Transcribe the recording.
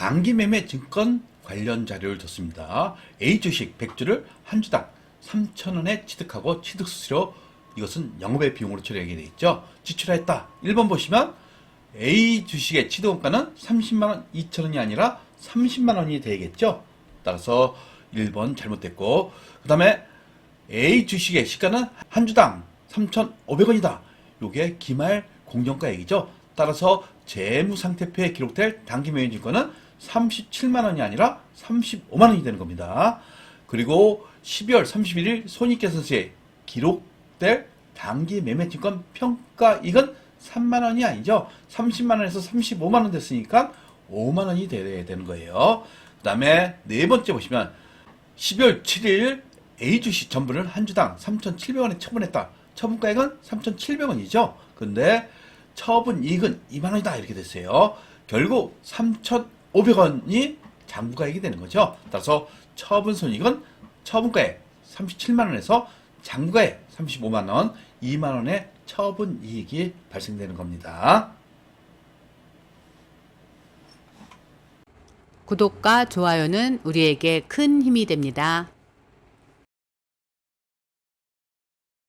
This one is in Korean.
단기매매 증권 관련 자료를 줬습니다. A 주식 100주를 한 주당 3,000원에 취득하고 취득 수수료 이것은 영업의 비용으로 처리하게 되어 있죠. 지출했다. 1번 보시면 A 주식의 취득원가는 30만 원 2천 원이 아니라 30만 원이 되겠죠. 따라서 1번 잘못됐고 그 다음에 A 주식의 시가는 한 주당 3,500원이다. 요게 기말 공정가액이죠. 따라서 재무상태표에 기록될 단기매매 증권은 37만 원이 아니라 35만 원이 되는 겁니다. 그리고 12월 31일 손익계산서에 기록될 단기 매매증권 평가이익은 3만 원이 아니죠. 30만 원에서 35만 원 됐으니까 5만 원이 돼야 되는 거예요. 그 다음에 네 번째 보시면 12월 7일 A 주식 전부를 한 주당 3,700원에 처분했다. 처분가액은 3,700원이죠. 근데 처분 이익은 2만 원이다 이렇게 됐어요. 결국 3,500원이 장부가액이 되는 거죠. 따라서 처분 손익은 처분가액 37만 원에서 장부가액 35만 원, 2만 원의 처분 이익이 발생되는 겁니다. 구독과 좋아요는 우리에게 큰 힘이 됩니다.